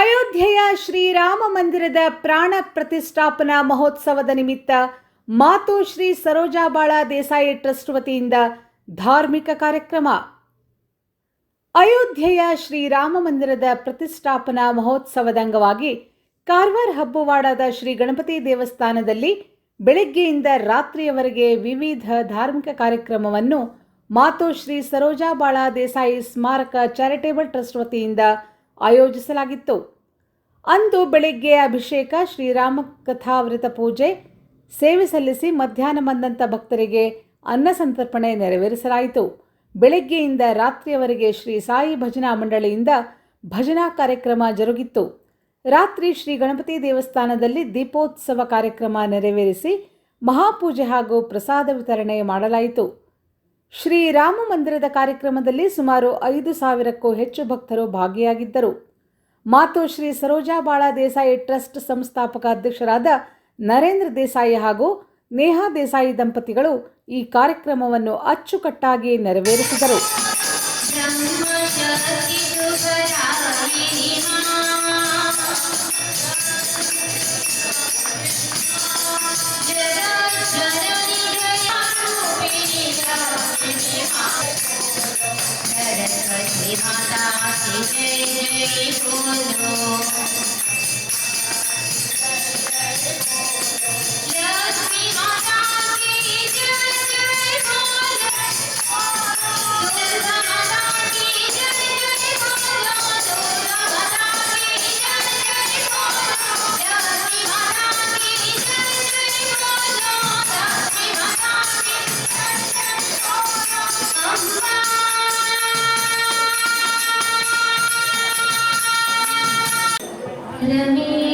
ಅಯೋಧ್ಯೆಯ ಶ್ರೀರಾಮ ಮಂದಿರದ ಪ್ರಾಣ ಪ್ರತಿಷ್ಠಾಪನಾ ಮಹೋತ್ಸವದ ನಿಮಿತ್ತ ಮಾತು ಶ್ರೀ ಸರೋಜಾಬಾಳ ದೇಸಾಯಿ ಟ್ರಸ್ಟ್ ವತಿಯಿಂದ ಧಾರ್ಮಿಕ ಕಾರ್ಯಕ್ರಮ. ಅಯೋಧ್ಯೆಯ ಶ್ರೀರಾಮ ಮಂದಿರದ ಪ್ರತಿಷ್ಠಾಪನಾ ಮಹೋತ್ಸವದ ಅಂಗವಾಗಿ ಕಾರ್ವಾರ್ ಹಬ್ಬವಾಡದ ಶ್ರೀ ಗಣಪತಿ ದೇವಸ್ಥಾನದಲ್ಲಿ ಬೆಳಗ್ಗೆಯಿಂದ ರಾತ್ರಿಯವರೆಗೆ ವಿವಿಧ ಧಾರ್ಮಿಕ ಕಾರ್ಯಕ್ರಮವನ್ನು ಮಾತು ಶ್ರೀ ಸರೋಜಾಬಾಳ ದೇಸಾಯಿ ಸ್ಮಾರಕ ಚಾರಿಟೇಬಲ್ ಟ್ರಸ್ಟ್ ವತಿಯಿಂದ ಆಯೋಜಿಸಲಾಗಿತ್ತು. ಅಂದು ಬೆಳಿಗ್ಗೆ ಅಭಿಷೇಕ, ಶ್ರೀರಾಮ ಕಥಾವೃತ ಪೂಜೆ, ಸೇವೆ ಸಲ್ಲಿಸಿ ಮಧ್ಯಾಹ್ನ ಬಂದಂಥ ಭಕ್ತರಿಗೆ ಅನ್ನ ಸಂತರ್ಪಣೆ ನೆರವೇರಿಸಲಾಯಿತು. ಬೆಳಗ್ಗೆಯಿಂದ ರಾತ್ರಿಯವರೆಗೆ ಶ್ರೀ ಸಾಯಿ ಭಜನಾ ಮಂಡಳಿಯಿಂದ ಭಜನಾ ಕಾರ್ಯಕ್ರಮ ಜರುಗಿತ್ತು. ರಾತ್ರಿ ಶ್ರೀ ಗಣಪತಿ ದೇವಸ್ಥಾನದಲ್ಲಿ ದೀಪೋತ್ಸವ ಕಾರ್ಯಕ್ರಮ ನೆರವೇರಿಸಿ ಮಹಾಪೂಜೆ ಹಾಗೂ ಪ್ರಸಾದ ವಿತರಣೆ ಮಾಡಲಾಯಿತು. ಶ್ರೀರಾಮ ಮಂದಿರದ ಕಾರ್ಯಕ್ರಮದಲ್ಲಿ ಸುಮಾರು ಐದು ಸಾವಿರಕ್ಕೂ ಹೆಚ್ಚು ಭಕ್ತರು ಭಾಗಿಯಾಗಿದ್ದರು. ಮಾತು ಶ್ರೀ ಸರೋಜಾಬಾಳ ದೇಸಾಯಿ ಟ್ರಸ್ಟ್ ಸಂಸ್ಥಾಪಕ ಅಧ್ಯಕ್ಷರಾದ ನರೇಂದ್ರ ದೇಸಾಯಿ ಹಾಗೂ ನೇಹಾ ದೇಸಾಯಿ ದಂಪತಿಗಳು ಈ ಕಾರ್ಯಕ್ರಮವನ್ನು ಅಚ್ಚುಕಟ್ಟಾಗಿ ನೆರವೇರಿಸಿದರು. বাতাসে জয় জয় বলো me